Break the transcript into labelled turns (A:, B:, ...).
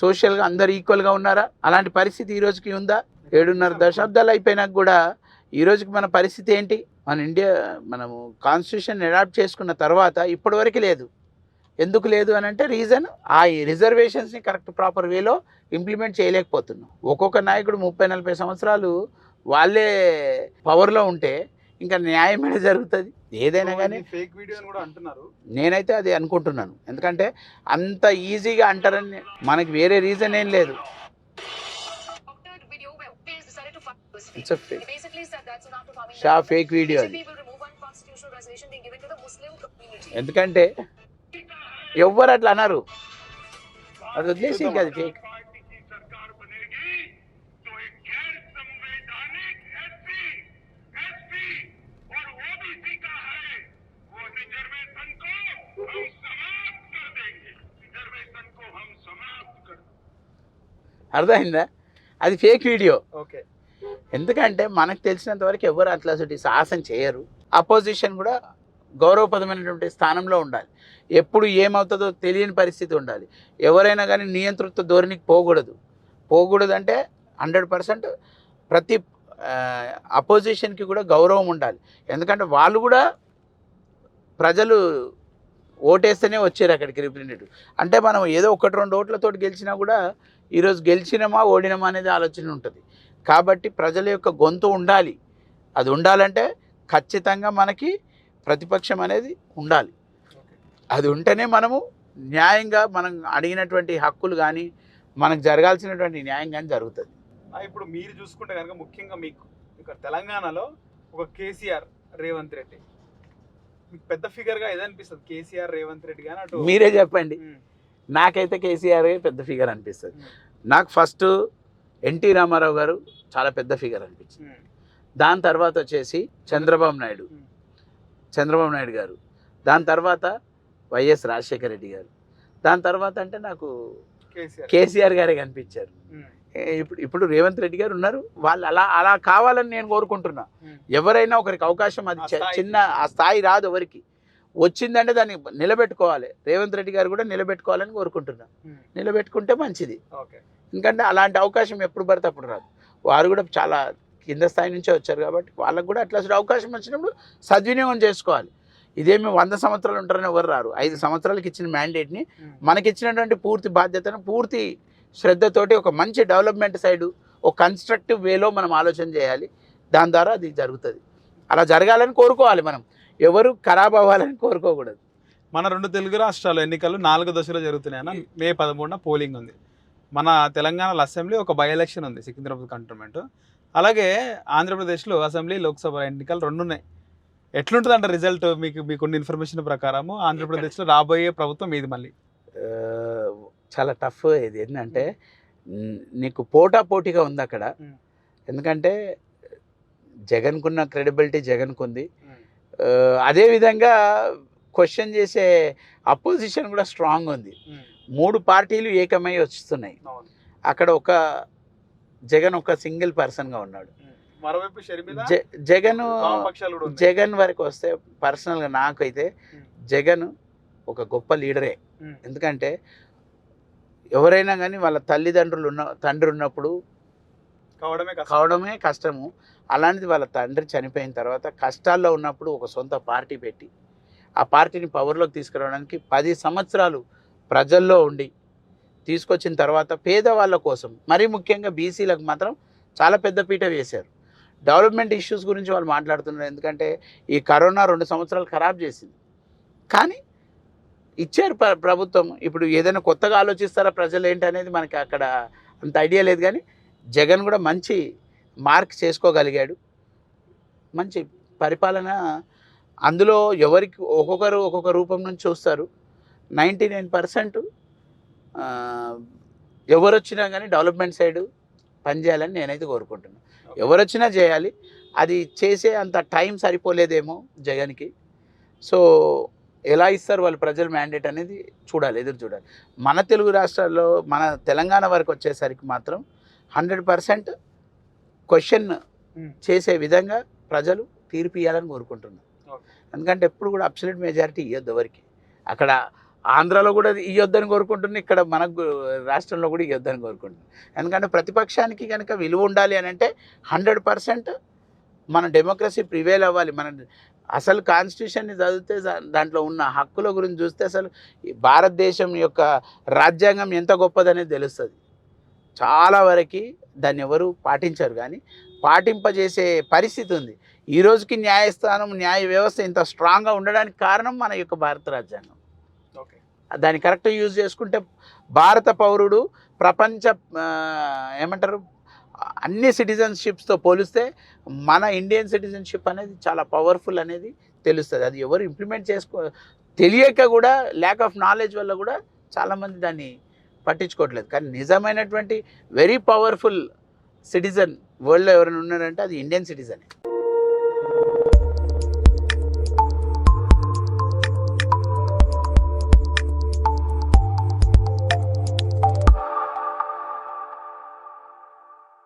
A: సోషల్గా అందరు ఈక్వల్గా ఉన్నారా? అలాంటి పరిస్థితి ఈ రోజుకి ఉందా? ఏడున్నర దశాబ్దాలు అయిపోయినాక కూడా ఈ రోజుకి మన పరిస్థితి ఏంటి? మన ఇండియా మనము కాన్స్టిట్యూషన్ అడాప్ట్ చేసుకున్న తర్వాత ఇప్పటివరకు లేదు. ఎందుకు లేదు అని అంటే రీజన్ ఆ రిజర్వేషన్స్ని కరెక్ట్ ప్రాపర్ వేలో ఇంప్లిమెంట్ చేయలేకపోతున్నాం. ఒక్కొక్క నాయకుడు ముప్పై నలభై సంవత్సరాలు వాళ్ళే పవర్లో ఉంటే ఇంకా న్యాయమైన జరుగుతుంది. ఏదైనా కానీ
B: ఫేక్ వీడియో కూడా అంటున్నారు.
A: నేనైతే అది అనుకుంటున్నాను. ఎందుకంటే అంత ఈజీగా అంటారని మనకి వేరే రీజన్ ఏం లేదు. షా ఫేక్ వీడియో ఎందుకంటే ఎవ్వరు అట్లా అన్నారు అది వదిలేసి ఇంకా అది ఫేక్ అర్థమైందా? అది ఫేక్ వీడియో
B: ఓకే.
A: ఎందుకంటే మనకు తెలిసినంత వరకు ఎవరు అట్లా అసలు సాహసం చేయరు. అపోజిషన్ కూడా గౌరవప్రదమైనటువంటి స్థానంలో ఉండాలి. ఎప్పుడు ఏమవుతుందో తెలియని పరిస్థితి ఉండాలి. ఎవరైనా కానీ నియంతృత్వ ధోరణికి పోకూడదు. పోకూడదు అంటే హండ్రెడ్ పర్సెంట్ ప్రతి అపోజిషన్కి కూడా గౌరవం ఉండాలి. ఎందుకంటే వాళ్ళు కూడా ప్రజలు ఓటేస్తేనే వచ్చారు అక్కడికి రిప్రజెంటేటివ్ అంటే మనం ఏదో ఒకటి రెండు ఓట్లతో గెలిచినా కూడా ఈరోజు గెలిచినమా ఓడినమా అనేది ఆలోచన ఉంటుంది. కాబట్టి ప్రజల యొక్క గొంతు ఉండాలి. అది ఉండాలంటే ఖచ్చితంగా మనకి ప్రతిపక్షం అనేది ఉండాలి. అది ఉంటేనే మనము న్యాయంగా మనం అడిగినటువంటి హక్కులు కానీ మనకు జరగాల్సినటువంటి న్యాయం కానీ జరుగుతుంది.
B: ఇప్పుడు మీరు చూసుకుంటే కనుక ముఖ్యంగా మీకు ఇక్కడ తెలంగాణలో ఒక కేసీఆర్ రేవంత్ రెడ్డి. మీకు పెద్ద ఫిగర్గా ఏదనిపిస్తుంది? కేసీఆర్ రేవంత్ రెడ్డి కానీ అటు
A: మీరే చెప్పండి. నాకైతే కేసీఆర్ పెద్ద ఫిగర్ అనిపిస్తుంది. నాకు ఫస్ట్ ఎన్టీ రామారావు గారు చాలా పెద్ద ఫిగర్ అనిపించింది. దాని తర్వాత వచ్చేసి చంద్రబాబు నాయుడు. చంద్రబాబు నాయుడు గారు. దాని తర్వాత వైఎస్ రాజశేఖర రెడ్డి గారు. దాని తర్వాత అంటే నాకు
B: కేసీఆర్.
A: గారే కనిపించారు. ఇప్పుడు ఇప్పుడు రేవంత్ రెడ్డి గారు ఉన్నారు. వాళ్ళు అలా అలా కావాలని నేను కోరుకుంటున్నా. ఎవరైనా ఒకరికి అవకాశం అది. చిన్న ఆ స్థాయి రాదు ఎవరికి. వచ్చిందంటే దాన్ని నిలబెట్టుకోవాలి. రేవంత్ రెడ్డి గారు కూడా నిలబెట్టుకోవాలని కోరుకుంటున్నా.
B: ఉమ్,
A: నిలబెట్టుకుంటే మంచిది.
B: ఓకే.
A: ఎందుకంటే అలాంటి అవకాశం ఎప్పుడు పడితే అప్పుడు రాదు. వారు కూడా చాలా కింద స్థాయి నుంచే వచ్చారు కాబట్టి వాళ్ళకు కూడా అట్లా అవకాశం వచ్చినప్పుడు సద్వినియోగం చేసుకోవాలి. ఇదేమి వంద సంవత్సరాలు ఉంటారని ఎవరు రారు. ఐదు సంవత్సరాలకు ఇచ్చిన మ్యాండేట్ని
B: ఉమ్,
A: మనకి ఇచ్చినటువంటి పూర్తి బాధ్యతను పూర్తి శ్రద్ధతోటి ఒక మంచి డెవలప్మెంట్ సైడు ఒక కన్స్ట్రక్టివ్ వేలో మనం ఆలోచన చేయాలి. దాని ద్వారా అది జరుగుతుంది. అలా జరగాలని కోరుకోవాలి మనం. ఎవరు ఖరాబ్ అవ్వాలని కోరుకోకూడదు.
B: మన రెండు తెలుగు రాష్ట్రాల ఎన్నికలు నాలుగు దశలో జరుగుతున్నాయన్న మే పదమూడున పోలింగ్ ఉంది. మన తెలంగాణలో అసెంబ్లీ ఒక బై ఎలక్షన్ ఉంది సికింద్రాబాద్ కంటోన్మెంట్ అలాగే ఆంధ్రప్రదేశ్లో అసెంబ్లీ లోక్సభ ఎన్నికలు రెండు ఉన్నాయి ఎట్లుంటుందంట రిజల్ట్ మీకు మీకున్న ఇన్ఫర్మేషన్ ప్రకారము ఆంధ్రప్రదేశ్లో రాబోయే ప్రభుత్వం ఇది మళ్ళీ.
A: చాలా టఫ్ ఇది. ఏంటంటే నీకు పోటా పోటీగా ఉంది అక్కడ. ఎందుకంటే జగన్కున్న క్రెడిబిలిటీ జగన్కు ఆ, అదేవిధంగా క్వశ్చన్ చేసే అపోజిషన్ కూడా స్ట్రాంగ్ ఉంది మూడు పార్టీలు ఏకమై వస్తున్నాయి. అక్కడ ఒక జగన్ ఒక సింగిల్ పర్సన్గా ఉన్నాడు జగన్. జగన్ వరకు వస్తే పర్సనల్గా నాకైతే. జగన్ ఒక గొప్ప లీడరే. ఎందుకంటే ఎవరైనా కానీ వాళ్ళ తల్లిదండ్రులు ఉన్న తండ్రి ఉన్నప్పుడు
B: కావడమే
A: కావడమే కష్టము. అలాంటిది వాళ్ళ తండ్రి చనిపోయిన తర్వాత కష్టాల్లో ఉన్నప్పుడు ఒక సొంత పార్టీ పెట్టి ఆ పార్టీని పవర్లోకి తీసుకురావడానికి పది సంవత్సరాలు ప్రజల్లో ఉండి తీసుకొచ్చిన తర్వాత పేదవాళ్ళ కోసం మరీ ముఖ్యంగా బీసీలకు మాత్రం చాలా పెద్ద పీట వేశారు. డెవలప్మెంట్ ఇష్యూస్ గురించి వాళ్ళు మాట్లాడుతున్నారు. ఎందుకంటే ఈ కరోనా రెండు సంవత్సరాలు ఖరాబ్ చేసింది. కానీ ఇచ్చారు ప్ర- ప్రభుత్వం. ఇప్పుడు ఏదైనా కొత్తగా ఆలోచిస్తారా ప్రజలు ఏంటి అనేది మనకి అక్కడ అంత ఐడియా లేదు కానీ జగన్ కూడా మంచి మార్క్ చేసుకోగలిగాడు. మంచి పరిపాలన అందులో ఎవరికి ఒక్కొక్కరు ఒక్కొక్క రూపం నుంచి చూస్తారు. నైంటీ నైన్ పర్సెంట్ ఎవరు వచ్చినా కానీ డెవలప్మెంట్ సైడ్ పనిచేయాలని నేనైతే కోరుకుంటున్నాను ఎవరు వచ్చినా చేయాలి. అది చేసే అంత టైం సరిపోలేదేమో జగన్కి. సో ఎలా ఇస్తారు వాళ్ళు ప్రజల మ్యాండేట్ అనేది చూడాలి ఎదురు చూడాలి. మన తెలుగు రాష్ట్రాల్లో మన తెలంగాణ వరకు వచ్చేసరికి మాత్రం హండ్రెడ్ పర్సెంట్ క్వశ్చన్
B: Hmm.
A: చేసే విధంగా ప్రజలు తీర్పు ఇవ్వాలని కోరుకుంటున్నారు
B: Okay.
A: ఎందుకంటే ఎప్పుడు కూడా అబ్సల్యూట్ మెజారిటీ ఇవ్వద్దు ఎవరికి. అక్కడ ఆంధ్రాలో కూడా ఇవ్వద్దని కోరుకుంటున్నాను ఇక్కడ మనకు రాష్ట్రంలో కూడా ఇవ్వద్దని కోరుకుంటున్నాను ఎందుకంటే ప్రతిపక్షానికి కనుక విలువ ఉండాలి అని అంటే హండ్రెడ్ పర్సెంట్ మన డెమోక్రసీ ప్రివేల్ అవ్వాలి. మన అసలు కాన్స్టిట్యూషన్ని చదివితే దాంట్లో ఉన్న హక్కుల గురించి చూస్తే అసలు భారతదేశం యొక్క రాజ్యాంగం ఎంత గొప్పదనేది తెలుస్తుంది. చాలా వరకు దాన్ని ఎవరు పాటించరు కానీ పాటింపజేసే పరిస్థితి ఉంది. ఈ రోజుకి న్యాయస్థానం న్యాయ వ్యవస్థ ఇంత స్ట్రాంగ్గా ఉండడానికి కారణం మన యొక్క భారత రాజ్యాంగం.
B: ఓకే.
A: దాన్ని కరెక్ట్ యూజ్ చేసుకుంటే భారత పౌరుడు ప్రపంచ ఏమంటారు అన్ని సిటిజన్షిప్స్తో పోలిస్తే మన ఇండియన్ సిటిజన్షిప్ అనేది చాలా పవర్ఫుల్ అనేది తెలుస్తుంది. అది ఎవరు ఇంప్లిమెంట్ చేసుకో తెలియక కూడా ల్యాక్ ఆఫ్ నాలెడ్జ్ వల్ల కూడా చాలామంది దాన్ని పట్టించుకోవట్లేదు. కానీ నిజమైనటువంటి వెరీ పవర్ఫుల్ సిటిజన్ వరల్డ్లో ఎవరైనా ఉన్నారంటే అది ఇండియన్ సిటిజన్